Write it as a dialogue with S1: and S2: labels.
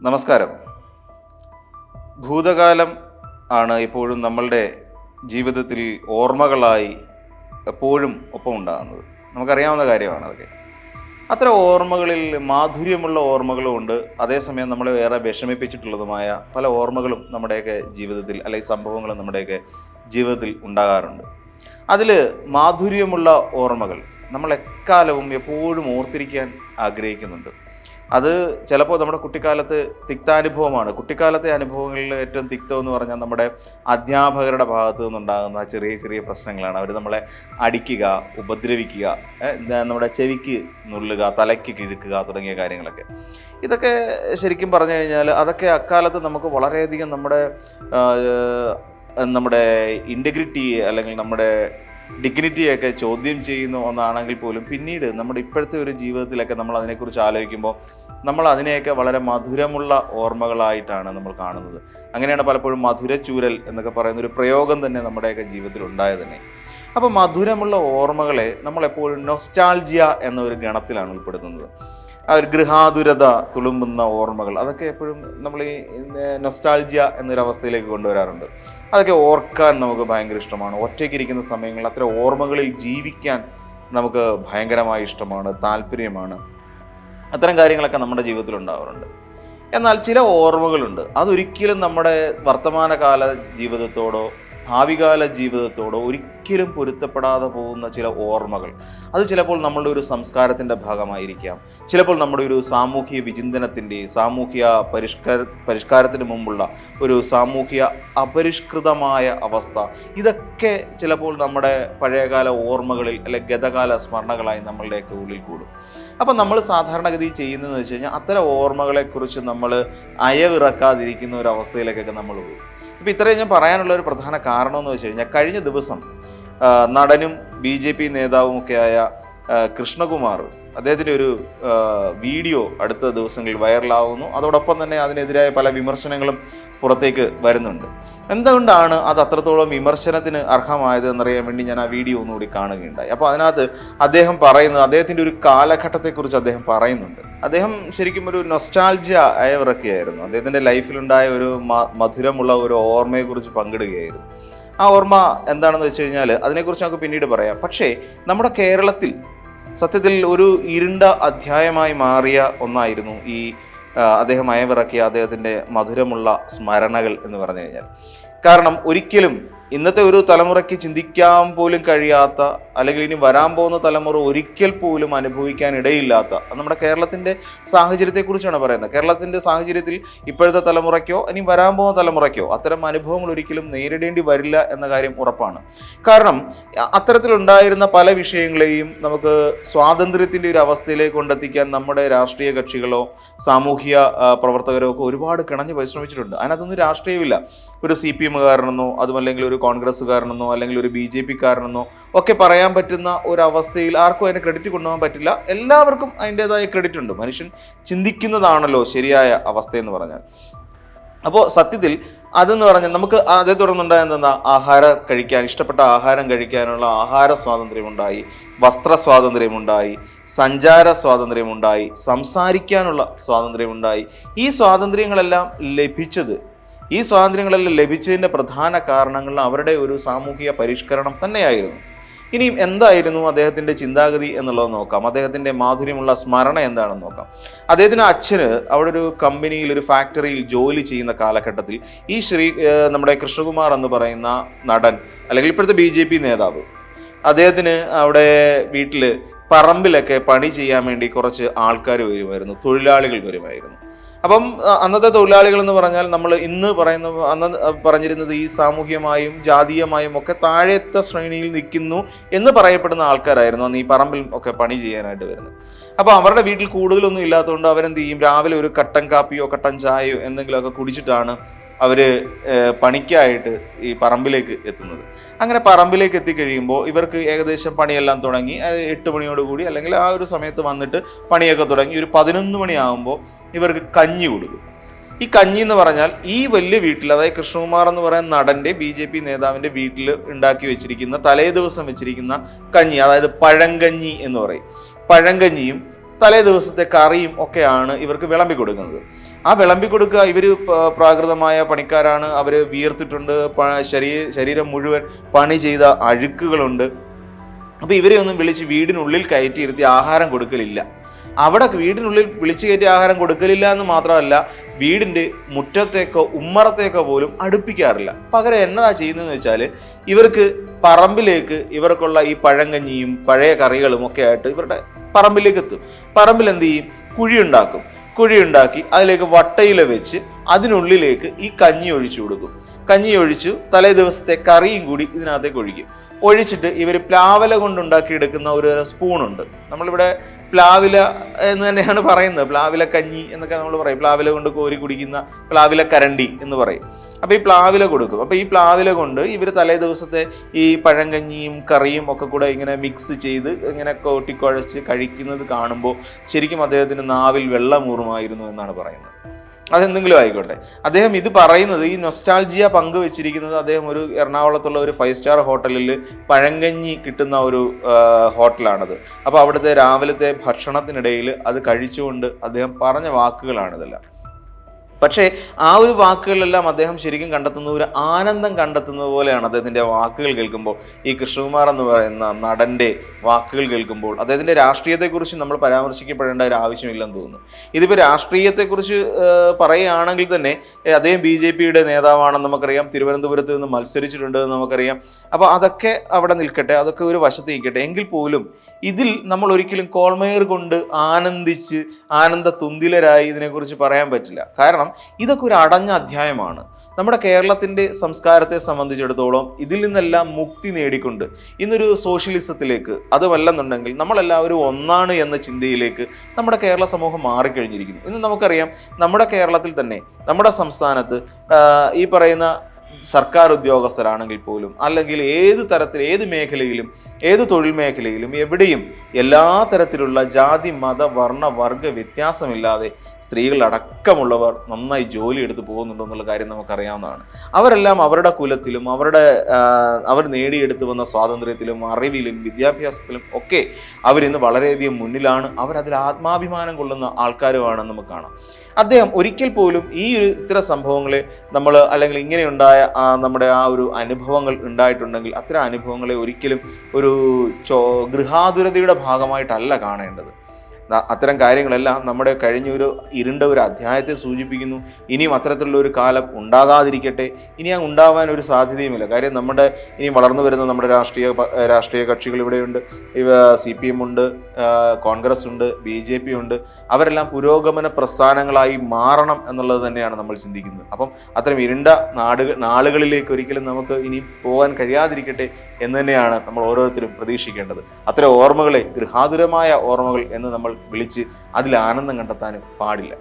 S1: നമസ്കാരം. ഭൂതകാലം ആണ് എപ്പോഴും നമ്മളുടെ ജീവിതത്തിൽ ഓർമ്മകളായി എപ്പോഴും ഒപ്പം ഉണ്ടാകുന്നത്. നമുക്കറിയാവുന്ന കാര്യമാണ് അതൊക്കെ. അത്തരം ഓർമ്മകളിൽ മാധുര്യമുള്ള ഓർമ്മകളും ഉണ്ട്. അതേസമയം നമ്മളെ ഏറെ വിഷമിപ്പിച്ചിട്ടുള്ളതുമായ പല ഓർമ്മകളും നമ്മുടെയൊക്കെ ജീവിതത്തിൽ അല്ലെങ്കിൽ സംഭവങ്ങളും നമ്മുടെയൊക്കെ ജീവിതത്തിൽ ഉണ്ടാകാറുണ്ട്. അതിൽ മാധുര്യമുള്ള ഓർമ്മകൾ നമ്മൾ എക്കാലവും എപ്പോഴും ഓർത്തിരിക്കാൻ ആഗ്രഹിക്കുന്നുണ്ട്. അത് ചിലപ്പോൾ നമ്മുടെ കുട്ടിക്കാലത്ത് തിക്താനുഭവമാണ്. കുട്ടിക്കാലത്തെ അനുഭവങ്ങളിൽ ഏറ്റവും തിക്തം എന്ന് പറഞ്ഞാൽ നമ്മുടെ അധ്യാപകരുടെ ഭാഗത്തു നിന്നുണ്ടാകുന്ന ചെറിയ ചെറിയ പ്രശ്നങ്ങളാണ്. അവർ നമ്മളെ അടിക്കുക ഉപദ്രവിക്കുക നമ്മുടെ ചെവിക്ക് നുള്ളുക തലയ്ക്ക് കിഴുക്കുക തുടങ്ങിയ കാര്യങ്ങളൊക്കെ. ഇതൊക്കെ ശരിക്കും പറഞ്ഞു കഴിഞ്ഞാൽ അതൊക്കെ അക്കാലത്ത് നമുക്ക് വളരെയധികം നമ്മുടെ നമ്മുടെ ഇന്റഗ്രിറ്റിയെ അല്ലെങ്കിൽ നമ്മുടെ ഡിഗ്നിറ്റിയൊക്കെ ചോദ്യം ചെയ്യുന്ന ഒന്നാണെങ്കിൽ പോലും പിന്നീട് നമ്മുടെ ഇപ്പോഴത്തെ ഒരു ജീവിതത്തിലൊക്കെ നമ്മൾ അതിനെക്കുറിച്ച് ആലോചിക്കുമ്പോൾ നമ്മൾ അതിനെയൊക്കെ വളരെ മധുരമുള്ള ഓർമ്മകളായിട്ടാണ് നമ്മൾ കാണുന്നത്. അങ്ങനെയാണ് പലപ്പോഴും മധുരച്ചൂരൽ എന്നൊക്കെ പറയുന്ന ഒരു പ്രയോഗം തന്നെ നമ്മുടെയൊക്കെ ജീവിതത്തിൽ ഉണ്ടായത് തന്നെ. അപ്പോൾ മധുരമുള്ള ഓർമ്മകളെ നമ്മളെപ്പോഴും നൊസ്റ്റാൾജിയ എന്ന ഒരു ഗണത്തിലാണ് ഉൾപ്പെടുത്തുന്നത്. ആ ഒരു ഗൃഹാതുരത തുളുമ്പുന്ന ഓർമ്മകൾ. അതൊക്കെ എപ്പോഴും നമ്മൾ ഈ നൊസ്റ്റാൾജിയ എന്നൊരു അവസ്ഥയിലേക്ക് കൊണ്ടുവരാറുണ്ട്. അതൊക്കെ ഓർക്കാൻ നമുക്ക് ഭയങ്കര ഇഷ്ടമാണ്. ഒറ്റയ്ക്കിരിക്കുന്ന സമയങ്ങളിൽ അത്ര ഓർമ്മകളിൽ ജീവിക്കാൻ നമുക്ക് ഭയങ്കരമായി ഇഷ്ടമാണ് താല്പര്യമാണ്. അത്തരം കാര്യങ്ങളൊക്കെ നമ്മുടെ ജീവിതത്തിൽ ഉണ്ടാവാറുണ്ട്. എന്നാൽ ചില ഓർമ്മകളുണ്ട്. അതൊരിക്കലും നമ്മുടെ വർത്തമാനകാല ജീവിതത്തോടോ ഭാവികാല ജീവിതത്തോട് ഒരിക്കലും പൊരുത്തപ്പെടാതെ പോകുന്ന ചില ഓർമ്മകൾ. അത് ചിലപ്പോൾ നമ്മളുടെ ഒരു സംസ്കാരത്തിന്റെ ഭാഗമായിരിക്കാം. ചിലപ്പോൾ നമ്മുടെ ഒരു സാമൂഹ്യ വിചിന്തനത്തിന്റെ സാമൂഹ്യ പരിഷ്കര പരിഷ്കാരത്തിന് മുമ്പുള്ള ഒരു സാമൂഹ്യ അപരിഷ്കൃതമായ അവസ്ഥ. ഇതൊക്കെ ചിലപ്പോൾ നമ്മുടെ പഴയകാല ഓർമ്മകളിൽ അല്ലെ ഗതകാല സ്മരണകളായി നമ്മളുടെയൊക്കെ ഉള്ളിൽ കൂടും. അപ്പം നമ്മൾ സാധാരണഗതി ചെയ്യുന്നതെന്ന് വെച്ച് കഴിഞ്ഞാൽ അത്തരം ഓർമ്മകളെക്കുറിച്ച് നമ്മൾ അയവിറക്കാതിരിക്കുന്ന ഒരു അവസ്ഥയിലേക്കൊക്കെ നമ്മൾ പോകും. ഇപ്പം ഇത്രയും ഞാൻ പറയാനുള്ള ഒരു പ്രധാന കാരണം എന്ന് വെച്ച് കഴിഞ്ഞാൽ കഴിഞ്ഞ ദിവസം നടനും ബി ജെ പി നേതാവുമൊക്കെയായ കൃഷ്ണകുമാർ അദ്ദേഹത്തിന്റെ ഒരു വീഡിയോ അടുത്ത ദിവസങ്ങളിൽ വൈറലാവുന്നു. അതോടൊപ്പം തന്നെ അതിനെതിരായ പല വിമർശനങ്ങളും പുറത്തേക്ക് വരുന്നുണ്ട്. എന്തുകൊണ്ടാണ് അത് അത്രത്തോളം വിമർശനത്തിന് അർഹമായത് എന്നറിയാൻ വേണ്ടി ഞാൻ ആ വീഡിയോ ഒന്നുകൂടി കാണുകയുണ്ടായി. അപ്പോൾ അതിനകത്ത് അദ്ദേഹം പറയുന്നത് അദ്ദേഹത്തിന്റെ ഒരു കാലഘട്ടത്തെക്കുറിച്ച് അദ്ദേഹം പറയുന്നുണ്ട്. അദ്ദേഹം ശരിക്കും ഒരു നൊസ്റ്റാൾജിയ അയവിറക്കുകയായിരുന്നു അദ്ദേഹത്തിന്റെ ലൈഫിലുണ്ടായ ഒരു മധുരമുള്ള ഒരു ഓർമ്മയെക്കുറിച്ച് പങ്കിടുകയായിരുന്നു. ആ ഓർമ്മ എന്താണെന്ന് വെച്ച് കഴിഞ്ഞാൽ അതിനെക്കുറിച്ച് നമുക്ക് പിന്നീട് പറയാം. പക്ഷേ നമ്മുടെ കേരളത്തിൽ സത്യത്തിൽ ഒരു ഇരുണ്ട അധ്യായമായി മാറിയ ഒന്നായിരുന്നു ഈ അദ്ദേഹം അയവിറക്കിയ അദ്ദേഹത്തിന്റെ മധുരമുള്ള സ്മരണകൾ എന്ന് പറഞ്ഞു കഴിഞ്ഞാൽ. കാരണം ഒരിക്കലും ഇന്നത്തെ ഒരു തലമുറയ്ക്ക് ചിന്തിക്കാൻ പോലും കഴിയാത്ത അല്ലെങ്കിൽ ഇനി വരാൻ പോകുന്ന തലമുറ ഒരിക്കൽ പോലും അനുഭവിക്കാൻ ഇടയില്ലാത്ത നമ്മുടെ കേരളത്തിന്റെ സാഹചര്യത്തെക്കുറിച്ചാണ് പറയുന്നത്. കേരളത്തിന്റെ സാഹചര്യത്തിൽ ഇപ്പോഴത്തെ തലമുറയ്ക്കോ ഇനി വരാൻ പോകുന്ന തലമുറയ്ക്കോ അത്തരം അനുഭവങ്ങൾ ഒരിക്കലും നേരിടേണ്ടി വരില്ല എന്ന കാര്യം ഉറപ്പാണ്. കാരണം അത്തരത്തിലുണ്ടായിരുന്ന പല വിഷയങ്ങളെയും നമുക്ക് സ്വാതന്ത്ര്യത്തിന്റെ ഒരു അവസ്ഥയിലേക്ക് കൊണ്ടെത്തിക്കാൻ നമ്മുടെ രാഷ്ട്രീയ കക്ഷികളോ സാമൂഹ്യ പ്രവർത്തകരോ ഒക്കെ ഒരുപാട് കിണഞ്ഞ് പരിശ്രമിച്ചിട്ടുണ്ട്. അതിനകത്തൊന്നും രാഷ്ട്രീയമില്ല. ഒരു സി പി എമ്മുകാരനെന്നോ അതുമല്ലെങ്കിൽ ഒരു കോൺഗ്രസ്സുകാരനെന്നോ അല്ലെങ്കിൽ ഒരു ബി ജെ പിക്കാരനെന്നോ ഒക്കെ പറയാൻ പറ്റുന്ന ഒരു അവസ്ഥയിൽ ആർക്കും അതിന് ക്രെഡിറ്റ് കൊണ്ടുപോകാൻ പറ്റില്ല. എല്ലാവർക്കും അതിന്റെതായ ക്രെഡിറ്റ് ഉണ്ട്. മനുഷ്യൻ ചിന്തിക്കുന്നതാണല്ലോ ശരിയായ അവസ്ഥ എന്ന് പറഞ്ഞാൽ. അപ്പോൾ സത്യത്തിൽ അതെന്ന് പറഞ്ഞാൽ നമുക്ക് അതേ തുടർന്നുണ്ടായിരുന്ന ആഹാരം കഴിക്കാൻ ഇഷ്ടപ്പെട്ട ആഹാരം കഴിക്കാനുള്ള ആഹാര സ്വാതന്ത്ര്യമുണ്ടായി വസ്ത്ര സ്വാതന്ത്ര്യമുണ്ടായി സഞ്ചാര സ്വാതന്ത്ര്യമുണ്ടായി സംസാരിക്കാനുള്ള സ്വാതന്ത്ര്യമുണ്ടായി. ഈ സ്വാതന്ത്ര്യങ്ങളെല്ലാം ലഭിച്ചത് ഈ സ്വാതന്ത്ര്യങ്ങളെല്ലാം ലഭിച്ചതിന്റെ പ്രധാന കാരണങ്ങൾ അവരുടെ ഒരു സാമൂഹിക പരിഷ്കരണം തന്നെയായിരുന്നു. ഇനിയും എന്തായിരുന്നു അദ്ദേഹത്തിന്റെ ചിന്താഗതി എന്നുള്ളത് നോക്കാം. അദ്ദേഹത്തിന്റെ മാധുര്യമുള്ള സ്മരണ എന്താണെന്ന് നോക്കാം. അദ്ദേഹത്തിന്റെ അച്ഛന് അവിടെ ഒരു കമ്പനിയിൽ ഒരു ഫാക്ടറിയിൽ ജോലി ചെയ്യുന്ന കാലഘട്ടത്തിൽ ഈ ശ്രീ നമ്മുടെ കൃഷ്ണകുമാർ എന്ന് പറയുന്ന നടൻ അല്ലെങ്കിൽ ഇപ്പോഴത്തെ ബി ജെ പി നേതാവ് അദ്ദേഹത്തിന് അവിടെ വീട്ടിൽ പറമ്പിലൊക്കെ പണി ചെയ്യാൻ വേണ്ടി കുറച്ച് ആൾക്കാർ വരുമായിരുന്നു തൊഴിലാളികൾ വരുമായിരുന്നു. അപ്പം അന്നത്തെ തൊഴിലാളികൾ എന്ന് പറഞ്ഞാൽ നമ്മൾ ഇന്ന് പറയുന്ന അന്ന് പറഞ്ഞിരുന്നത് ഈ സാമൂഹ്യമായും ജാതീയമായും ഒക്കെ താഴത്തെ ശ്രേണിയിൽ നിൽക്കുന്നു എന്ന് പറയപ്പെടുന്ന ആൾക്കാരായിരുന്നു അന്ന് ഈ പറമ്പിൽ ഒക്കെ പണി ചെയ്യാനായിട്ട് വരുന്നത്. അപ്പോൾ അവരുടെ വീട്ടിൽ കൂടുതലൊന്നും ഇല്ലാത്തതുകൊണ്ട് അവരെന്ത് ചെയ്യും? രാവിലെ ഒരു കട്ടൻ കാപ്പിയോ കട്ടൻ ചായയോ എന്തെങ്കിലുമൊക്കെ കുടിച്ചിട്ടാണ് അവർ പണിക്കായിട്ട് ഈ പറമ്പിലേക്ക് എത്തുന്നത്. അങ്ങനെ പറമ്പിലേക്ക് എത്തിക്കഴിയുമ്പോൾ ഇവർക്ക് ഏകദേശം പണിയെല്ലാം തുടങ്ങി. എട്ട് മണിയോട് കൂടി അല്ലെങ്കിൽ ആ ഒരു സമയത്ത് വന്നിട്ട് പണിയൊക്കെ തുടങ്ങി. ഒരു പതിനൊന്ന് മണിയാകുമ്പോൾ ഇവർക്ക് കഞ്ഞി കൊടുക്കും. ഈ കഞ്ഞി എന്ന് പറഞ്ഞാൽ ഈ വലിയ വീട്ടിൽ അതായത് കൃഷ്ണകുമാർ എന്ന് പറയുന്ന നടന്റെ ബി ജെ പി നേതാവിന്റെ വീട്ടിൽ ഉണ്ടാക്കി വെച്ചിരിക്കുന്ന തലേ ദിവസം വെച്ചിരിക്കുന്ന കഞ്ഞി അതായത് പഴങ്കഞ്ഞി എന്ന് പറയും. പഴങ്കഞ്ഞിയും തലേ ദിവസത്തെ കറിയും ഒക്കെയാണ് ഇവർക്ക് വിളമ്പി കൊടുക്കുന്നത്. ആ വിളമ്പി കൊടുക്കുക ഇവർ പ്രാകൃതമായ പണിക്കാരാണ്. അവർ വീർത്തിട്ടുണ്ട് ശരീ ശരീരം മുഴുവൻ പണി ചെയ്ത അഴുക്കുകളുണ്ട്. അപ്പോൾ ഇവരെ ഒന്നും വിളിച്ച് വീടിനുള്ളിൽ കയറ്റി ഇരുത്തി ആഹാരം കൊടുക്കലില്ല. അവിടെ വീടിനുള്ളിൽ വിളിച്ചു കയറ്റി ആഹാരം കൊടുക്കലില്ല എന്ന് മാത്രമല്ല വീടിന്റെ മുറ്റത്തേക്കോ ഉമ്മറത്തേക്കോ പോലും അടുപ്പിക്കാറില്ല. പകരം എന്നതാ ചെയ്യുന്നതെന്ന് വെച്ചാൽ ഇവർക്ക് പറമ്പിലേക്ക് ഇവർക്കുള്ള ഈ പഴങ്കഞ്ഞിയും പഴയ കറികളും ഒക്കെ ആയിട്ട് ഇവരുടെ പറമ്പിലേക്ക് എത്തും. പറമ്പിൽ എന്ത് ചെയ്യും? കുഴി ഉണ്ടാക്കും കുഴി ഉണ്ടാക്കി അതിലേക്ക് വട്ടയില വെച്ച് അതിനുള്ളിലേക്ക് ഈ കഞ്ഞി ഒഴിച്ചു കൊടുക്കും. കഞ്ഞി ഒഴിച്ചു തലേ ദിവസത്തെ കറിയും കൂടി ഇതിനകത്തേക്ക് ഒഴിക്കും. ഒഴിച്ചിട്ട് ഇവർ പ്ലാവല കൊണ്ടുണ്ടാക്കി എടുക്കുന്ന ഒരു സ്പൂണുണ്ട് നമ്മളിവിടെ പ്ലാവില എന്ന് തന്നെയാണ് പറയുന്നത്. പ്ലാവില കഞ്ഞി എന്നൊക്കെ നമ്മൾ പറയും. പ്ലാവില കൊണ്ട് കോരി കുടിക്കുന്ന പ്ലാവില കരണ്ടി എന്ന് പറയും. അപ്പോൾ ഈ പ്ലാവില കൊടുക്കും. അപ്പോൾ ഈ പ്ലാവില കൊണ്ട് ഇവർ തലേ ദിവസത്തെ ഈ പഴങ്കഞ്ഞിയും കറിയും ഒക്കെ കൂടെ ഇങ്ങനെ മിക്സ് ചെയ്ത് ഇങ്ങനെ കൊട്ടിക്കുഴച്ച് കഴിക്കുന്നത് കാണുമ്പോൾ ശരിക്കും അദ്ദേഹത്തിന് നാവിൽ വെള്ളമൂറുമായിരുന്നു എന്നാണ് പറയുന്നത്. അതെന്തെങ്കിലും ആയിക്കോട്ടെ. അദ്ദേഹം ഇത് പറയുന്നത് ഈ നൊസ്റ്റാൾജിയ പങ്കുവെച്ചിരിക്കുന്നത് അദ്ദേഹം ഒരു എറണാകുളത്തുള്ള ഒരു ഫൈവ് സ്റ്റാർ ഹോട്ടലിൽ പഴങ്കഞ്ഞി കിട്ടുന്ന ഒരു ഹോട്ടലാണത്. അപ്പോൾ അവിടുത്തെ രാവിലത്തെ ഭക്ഷണത്തിനിടയിൽ അത് കഴിച്ചുകൊണ്ട് അദ്ദേഹം പറഞ്ഞ വാക്കുകളാണിതെല്ലാം. പക്ഷേ ആ ഒരു വാക്കുകളിലെല്ലാം അദ്ദേഹം ശരിക്കും കണ്ടെത്തുന്ന ഒരു ആനന്ദം കണ്ടെത്തുന്നത് പോലെയാണ് അദ്ദേഹത്തിന്റെ വാക്കുകൾ കേൾക്കുമ്പോൾ. ഈ കൃഷ്ണകുമാർ എന്ന് പറയുന്ന നടന്റെ വാക്കുകൾ കേൾക്കുമ്പോൾ അദ്ദേഹത്തിന്റെ രാഷ്ട്രീയത്തെക്കുറിച്ച് നമ്മൾ പരാമർശിക്കപ്പെടേണ്ട ഒരു ആവശ്യമില്ലെന്ന് തോന്നുന്നു. ഇതിപ്പോൾ രാഷ്ട്രീയത്തെക്കുറിച്ച് പറയുകയാണെങ്കിൽ തന്നെ അദ്ദേഹം ബി ജെ പിയുടെ നേതാവാണെന്ന് നമുക്കറിയാം. തിരുവനന്തപുരത്ത് നിന്ന് മത്സരിച്ചിട്ടുണ്ട് എന്ന് നമുക്കറിയാം. അപ്പോൾ അതൊക്കെ അവിടെ നിൽക്കട്ടെ അതൊക്കെ ഒരു വശത്ത് നിൽക്കട്ടെ. എങ്കിൽ പോലും ഇതിൽ നമ്മൾ ഒരിക്കലും കോൾമേർ കൊണ്ട് ആനന്ദിച്ച് ആനന്ദ തുന്തിലരായി ഇതിനെക്കുറിച്ച് പറയാൻ പറ്റില്ല. കാരണം ഇതൊക്കെ ഒരു അടഞ്ഞ അധ്യായമാണ്. നമ്മുടെ കേരളത്തിന്റെ സംസ്കാരത്തെ സംബന്ധിച്ചിടത്തോളം ഇതിൽ നിന്നെല്ലാം മുക്തി നേടിക്കൊണ്ട് ഇന്നൊരു സോഷ്യലിസത്തിലേക്ക് അതുമല്ലെന്നുണ്ടെങ്കിൽ നമ്മളെല്ലാവരും ഒന്നാണ് എന്ന ചിന്തയിലേക്ക് നമ്മുടെ കേരള സമൂഹം മാറിക്കഴിഞ്ഞിരിക്കുന്നു. ഇന്ന് നമുക്കറിയാം നമ്മുടെ കേരളത്തിൽ തന്നെ നമ്മുടെ സംസ്ഥാനത്ത് ഈ പറയുന്ന സർക്കാർ ഉദ്യോഗസ്ഥരാണെങ്കിൽ പോലും അല്ലെങ്കിൽ ഏത് തരത്തിൽ ഏത് മേഖലയിലും ഏത് തൊഴിൽ മേഖലയിലും എവിടെയും എല്ലാ തരത്തിലുള്ള ജാതി മത വർണ വർഗ വ്യത്യാസമില്ലാതെ സ്ത്രീകളടക്കമുള്ളവർ നന്നായി ജോലി എടുത്ത് പോകുന്നുണ്ടോ എന്നുള്ള കാര്യം നമുക്കറിയാവുന്നതാണ്. അവരെല്ലാം അവരുടെ കുലത്തിലും അവരുടെ അവർ നേടിയെടുത്തു വന്ന സ്വാതന്ത്ര്യത്തിലും അറിവിലും വിദ്യാഭ്യാസത്തിലും ഒക്കെ അവരിന്ന് വളരെയധികം മുന്നിലാണ്. അവരതിൽ ആത്മാഭിമാനം കൊള്ളുന്ന ആൾക്കാരുമാണെന്ന് നമുക്ക് കാണാം. അദ്ദേഹം ഒരിക്കൽ പോലും ഈ ഒരു ഇത്തരം സംഭവങ്ങളെ നമ്മൾ അല്ലെങ്കിൽ ഇങ്ങനെയുണ്ടായ നമ്മുടെ ആ ഒരു അനുഭവങ്ങൾ ഉണ്ടായിട്ടുണ്ടെങ്കിൽ അത്തരം അനുഭവങ്ങളെ ഒരിക്കലും ഒരു ചോ ഗൃഹാതുരതയുടെ ഭാഗമായിട്ടല്ല കാണേണ്ടത്. അത്തരം കാര്യങ്ങളെല്ലാം നമ്മുടെ കഴിഞ്ഞ ഒരു ഇരുണ്ട ഒരു അധ്യായത്തെ സൂചിപ്പിക്കുന്നു. ഇനിയും അത്തരത്തിലുള്ള ഒരു കാലം ഉണ്ടാകാതിരിക്കട്ടെ. ഇനി അങ്ങ് ഉണ്ടാവാൻ ഒരു സാധ്യതയുമില്ല. കാര്യം നമ്മുടെ ഇനി വളർന്നു വരുന്ന നമ്മുടെ രാഷ്ട്രീയ രാഷ്ട്രീയ കക്ഷികൾ ഇവിടെയുണ്ട്. ഇവ സി പി എം ഉണ്ട് കോൺഗ്രസ് ഉണ്ട് ബി ജെ പി ഉണ്ട് അവരെല്ലാം പുരോഗമന പ്രസ്ഥാനങ്ങളായി മാറണം എന്നുള്ളത് തന്നെയാണ് നമ്മൾ ചിന്തിക്കുന്നത്. അപ്പം അത്തരം ഇരുണ്ട നാടുക നാളുകളിലേക്ക് ഒരിക്കലും നമുക്ക് ഇനി പോകാൻ കഴിയാതിരിക്കട്ടെ എന്ന് തന്നെയാണ് നമ്മൾ ഓരോരുത്തരും പ്രതീക്ഷിക്കേണ്ടത്. അത്തരം ഓർമ്മകളെ ഗൃഹാതുരമായ ഓർമ്മകൾ എന്ന് നമ്മൾ വിളിച്ച് അതിൽ ആനന്ദം കണ്ടെത്താനും പാടില്ല.